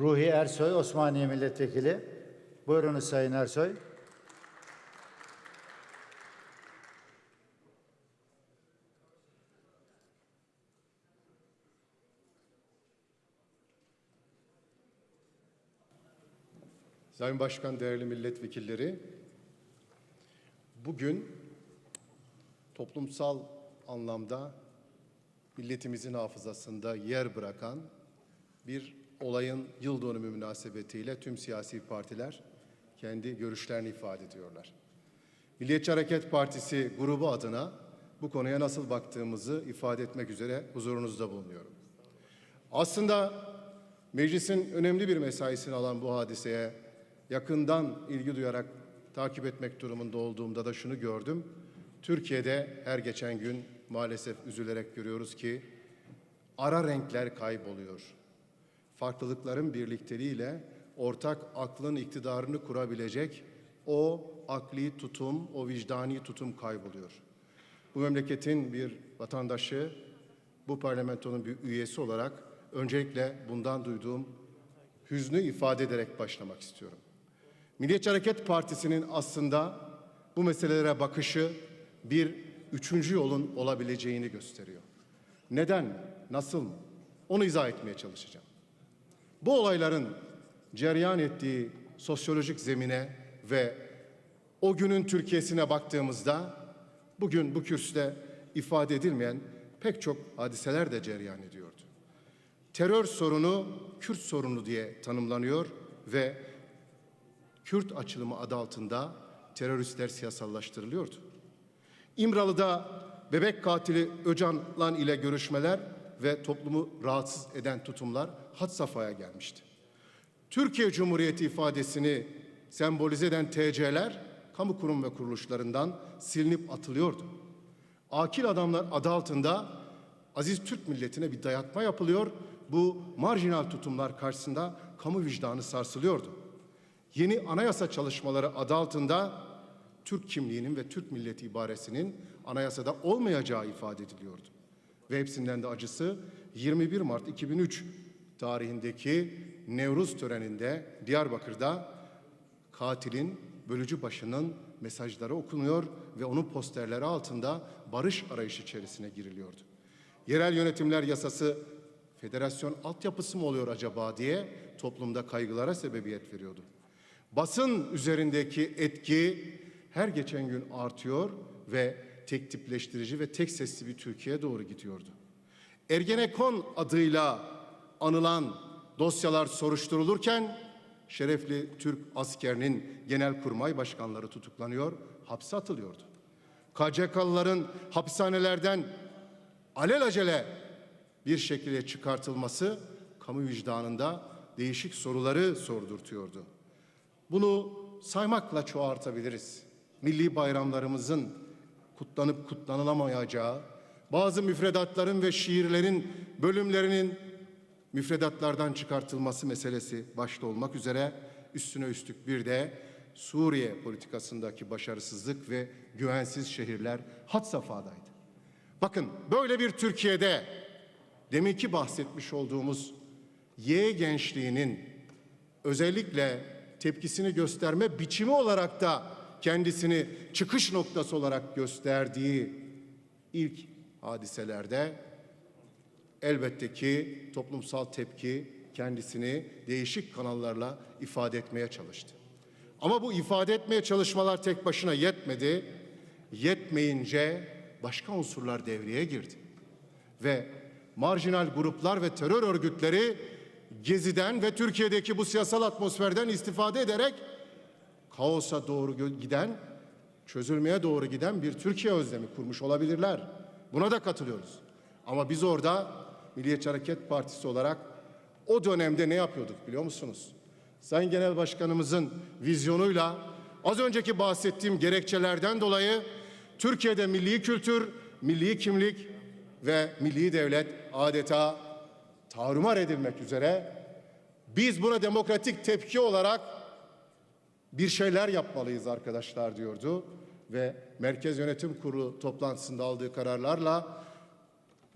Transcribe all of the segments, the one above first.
Ruhi Ersoy, Osmaniye Milletvekili. Buyurunuz Sayın Ersoy. Sayın Başkan, değerli milletvekilleri, bugün toplumsal anlamda milletimizin hafızasında yer bırakan bir olayın yıl dönümü münasebetiyle tüm siyasi partiler kendi görüşlerini ifade ediyorlar. Milliyetçi Hareket Partisi grubu adına bu konuya nasıl baktığımızı ifade etmek üzere huzurunuzda bulunuyorum. Aslında meclisin önemli bir mesaisini alan bu hadiseye yakından ilgi duyarak takip etmek durumunda olduğumda da şunu gördüm. Türkiye'de her geçen gün maalesef üzülerek görüyoruz ki ara renkler kayboluyor. Farklılıkların birlikteliğiyle ortak aklın iktidarını kurabilecek o akli tutum, o vicdani tutum kayboluyor. Bu memleketin bir vatandaşı, bu parlamentonun bir üyesi olarak öncelikle bundan duyduğum hüznü ifade ederek başlamak istiyorum. Milliyetçi Hareket Partisi'nin aslında bu meselelere bakışı bir üçüncü yolun olabileceğini gösteriyor. Neden, nasıl? Onu izah etmeye çalışacağım. Bu olayların cereyan ettiği sosyolojik zemine ve o günün Türkiye'sine baktığımızda bugün bu kürsüde ifade edilmeyen pek çok hadiseler de cereyan ediyordu. Terör sorunu Kürt sorunu diye tanımlanıyor ve Kürt açılımı adı altında teröristler siyasallaştırılıyordu. İmralı'da bebek katili Öcalan ile görüşmeler ve toplumu rahatsız eden tutumlar had safhaya gelmişti. Türkiye Cumhuriyeti ifadesini sembolize eden TC'ler kamu kurum ve kuruluşlarından silinip atılıyordu. Akil adamlar adı altında aziz Türk milletine bir dayatma yapılıyor. Bu marjinal tutumlar karşısında kamu vicdanı sarsılıyordu. Yeni anayasa çalışmaları adı altında Türk kimliğinin ve Türk milleti ibaresinin anayasada olmayacağı ifade ediliyordu. Ve hepsinden de acısı 21 Mart 2003 tarihindeki Nevruz töreninde Diyarbakır'da katilin, bölücü başının mesajları okunuyor ve onun posterleri altında barış arayışı içerisine giriliyordu. Yerel yönetimler yasası federasyon altyapısı mı oluyor acaba diye toplumda kaygılara sebebiyet veriyordu. Basın üzerindeki etki her geçen gün artıyor ve tek tipleştirici ve tek sesli bir Türkiye'ye doğru gidiyordu. Ergenekon adıyla anılan dosyalar soruşturulurken şerefli Türk askerinin genelkurmay başkanları tutuklanıyor, hapse atılıyordu. KCK'lıların hapishanelerden alelacele bir şekilde çıkartılması kamu vicdanında değişik soruları sordurtuyordu. Bunu saymakla çoğaltabiliriz. Milli bayramlarımızın kutlanıp kutlanılamayacağı, bazı müfredatların ve şiirlerin bölümlerinin müfredatlardan çıkartılması meselesi başta olmak üzere üstüne üstlük bir de Suriye politikasındaki başarısızlık ve güvensiz şehirler had safhadaydı. Bakın böyle bir Türkiye'de deminki bahsetmiş olduğumuz Y gençliğinin özellikle tepkisini gösterme biçimi olarak da kendisini çıkış noktası olarak gösterdiği ilk hadiselerde elbette ki toplumsal tepki kendisini değişik kanallarla ifade etmeye çalıştı. Ama bu ifade etmeye çalışmalar tek başına yetmedi. Yetmeyince başka unsurlar devreye girdi. Ve marjinal gruplar ve terör örgütleri Gezi'den ve Türkiye'deki bu siyasal atmosferden istifade ederek kaosa doğru giden, çözülmeye doğru giden bir Türkiye özlemi kurmuş olabilirler. Buna da katılıyoruz. Ama biz orada Milliyetçi Hareket Partisi olarak o dönemde ne yapıyorduk biliyor musunuz? Sayın Genel Başkanımızın vizyonuyla az önceki bahsettiğim gerekçelerden dolayı Türkiye'de milli kültür, milli kimlik ve milli devlet adeta tarumar edilmek üzere biz buna demokratik tepki olarak bir şeyler yapmalıyız arkadaşlar diyordu ve Merkez Yönetim Kurulu toplantısında aldığı kararlarla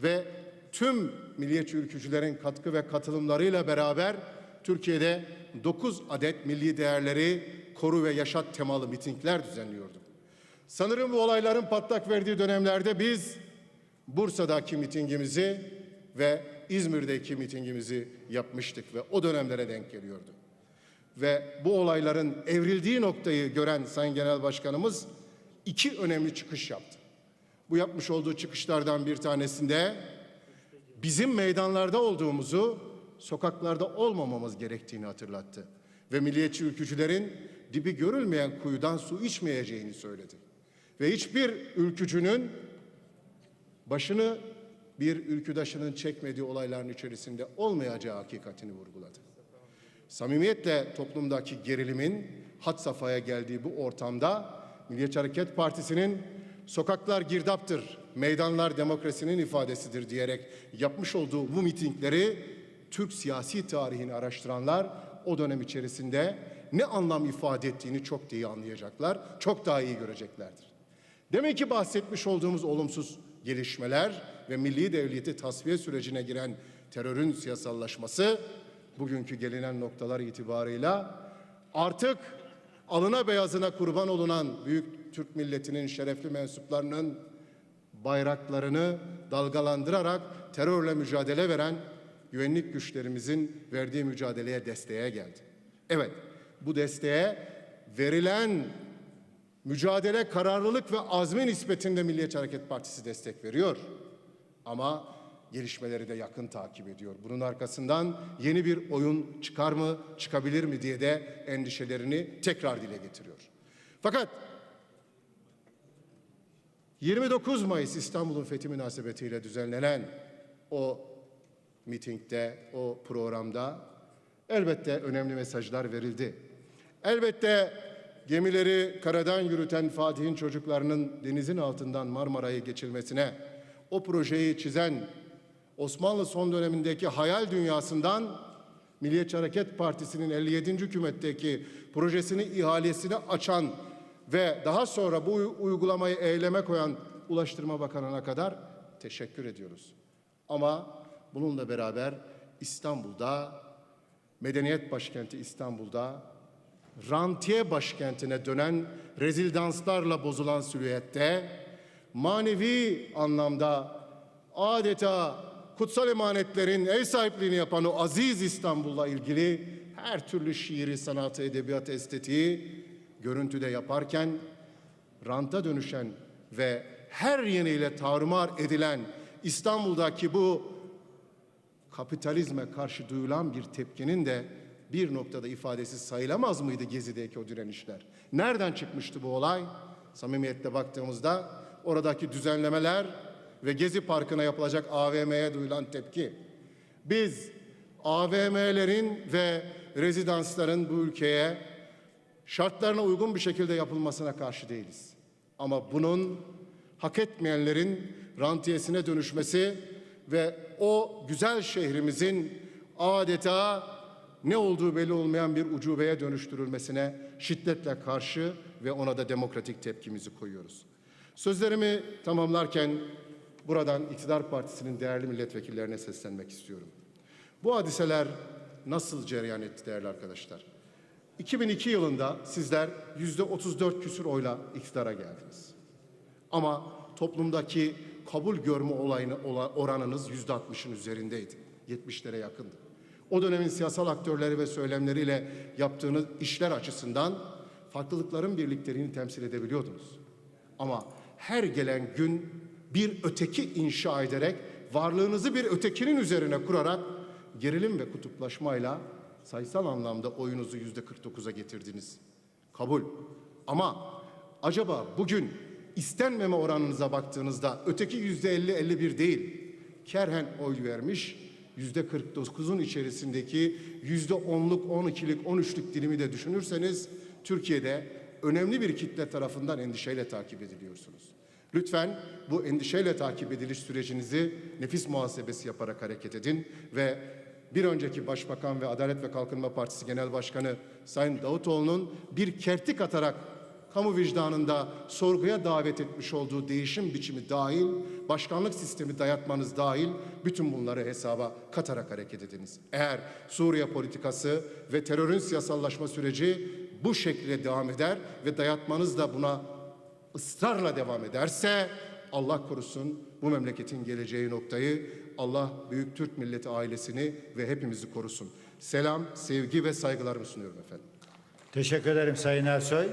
ve tüm milliyetçi ülkücülerin katkı ve katılımlarıyla beraber Türkiye'de 9 adet milli değerleri koru ve yaşat temalı mitingler düzenliyordum. Sanırım bu olayların patlak verdiği dönemlerde biz Bursa'daki mitingimizi ve İzmir'deki mitingimizi yapmıştık ve o dönemlere denk geliyordu. Ve bu olayların evrildiği noktayı gören Sayın Genel Başkanımız iki önemli çıkış yaptı. Bu yapmış olduğu çıkışlardan bir tanesinde bizim meydanlarda olduğumuzu, sokaklarda olmamamız gerektiğini hatırlattı. Ve milliyetçi ülkücülerin dibi görülmeyen kuyudan su içmeyeceğini söyledi. Ve hiçbir ülkücünün başını bir ülküdaşının çekmediği olayların içerisinde olmayacağı hakikatini vurguladı. Samimiyetle toplumdaki gerilimin had safhaya geldiği bu ortamda Milliyetçi Hareket Partisi'nin sokaklar girdaptır, meydanlar demokrasinin ifadesidir diyerek yapmış olduğu bu mitingleri Türk siyasi tarihini araştıranlar o dönem içerisinde ne anlam ifade ettiğini çok iyi anlayacaklar, çok daha iyi göreceklerdir. Demek ki bahsetmiş olduğumuz olumsuz gelişmeler ve milli devleti tasfiye sürecine giren terörün siyasallaşması bugünkü gelinen noktalar itibarıyla artık alına beyazına kurban olunan büyük Türk milletinin şerefli mensuplarının bayraklarını dalgalandırarak terörle mücadele veren güvenlik güçlerimizin verdiği mücadeleye desteğe geldi. Evet, bu desteğe verilen mücadele kararlılık ve azmi nispetinde Milliyetçi Hareket Partisi destek veriyor. Ama gelişmeleri de yakın takip ediyor. Bunun arkasından yeni bir oyun çıkar mı, çıkabilir mi diye de endişelerini tekrar dile getiriyor. Fakat 29 Mayıs İstanbul'un fethi münasebetiyle düzenlenen o mitingde, o programda elbette önemli mesajlar verildi. Elbette gemileri karadan yürüten Fatih'in çocuklarının denizin altından Marmara'yı geçirmesine, o projeyi çizen Osmanlı son dönemindeki hayal dünyasından Milliyetçi Hareket Partisi'nin 57. hükümetteki projesini ihalesini açan ve daha sonra bu uygulamayı eyleme koyan Ulaştırma Bakanı'na kadar teşekkür ediyoruz. Ama bununla beraber İstanbul'da, medeniyet başkenti İstanbul'da, rantiye başkentine dönen rezildanslarla bozulan silüette, manevi anlamda adeta kutsal emanetlerin ev sahipliğini yapan o aziz İstanbul'la ilgili her türlü şiiri, sanatı, edebiyat, estetiği görüntüde yaparken ranta dönüşen ve her yeniyle tarumar edilen İstanbul'daki bu kapitalizme karşı duyulan bir tepkinin de bir noktada ifadesi sayılamaz mıydı Gezi'deki o direnişler? Nereden çıkmıştı bu olay? Samimiyetle baktığımızda oradaki düzenlemeler ve Gezi Parkı'na yapılacak AVM'ye duyulan tepki. Biz AVM'lerin ve rezidansların bu ülkeye şartlarına uygun bir şekilde yapılmasına karşı değiliz. Ama bunun hak etmeyenlerin rantiyesine dönüşmesi ve o güzel şehrimizin adeta ne olduğu belli olmayan bir ucubeye dönüştürülmesine şiddetle karşı ve ona da demokratik tepkimizi koyuyoruz. Sözlerimi tamamlarken buradan iktidar partisinin değerli milletvekillerine seslenmek istiyorum. Bu hadiseler nasıl cereyan etti değerli arkadaşlar? 2002 yılında sizler yüzde 34 küsur oyla iktidara geldiniz. Ama toplumdaki kabul görme olayını oranınız yüzde 60'ın üzerindeydi. 70'lere yakındı. O dönemin siyasal aktörleri ve söylemleriyle yaptığınız işler açısından farklılıkların birlikteliğini temsil edebiliyordunuz. Ama her gelen gün bir öteki inşa ederek varlığınızı bir ötekinin üzerine kurarak gerilim ve kutuplaşmayla sayısal anlamda oyunuzu yüzde 49'a getirdiniz. Kabul. Ama acaba bugün istenmeme oranınıza baktığınızda öteki yüzde 50-51 değil, kerhen oy vermiş, yüzde 49'un içerisindeki yüzde 10'luk, 12'lik, 13'lük dilimi de düşünürseniz Türkiye'de önemli bir kitle tarafından endişeyle takip ediliyorsunuz. Lütfen bu endişeyle takip ediliş sürecinizi nefis muhasebesi yaparak hareket edin ve bir önceki Başbakan ve Adalet ve Kalkınma Partisi Genel Başkanı Sayın Davutoğlu'nun bir kertik atarak kamu vicdanında sorguya davet etmiş olduğu değişim biçimi dahil, başkanlık sistemi dayatmanız dahil bütün bunları hesaba katarak hareket ediniz. Eğer Suriye politikası ve terörün siyasallaşma süreci bu şekilde devam eder ve dayatmanız da buna ısrarla devam ederse Allah korusun bu memleketin geleceği noktayı Allah Büyük Türk Milleti ailesini ve hepimizi korusun. Selam, sevgi ve saygılarımı sunuyorum efendim. Teşekkür ederim Sayın Ersoy.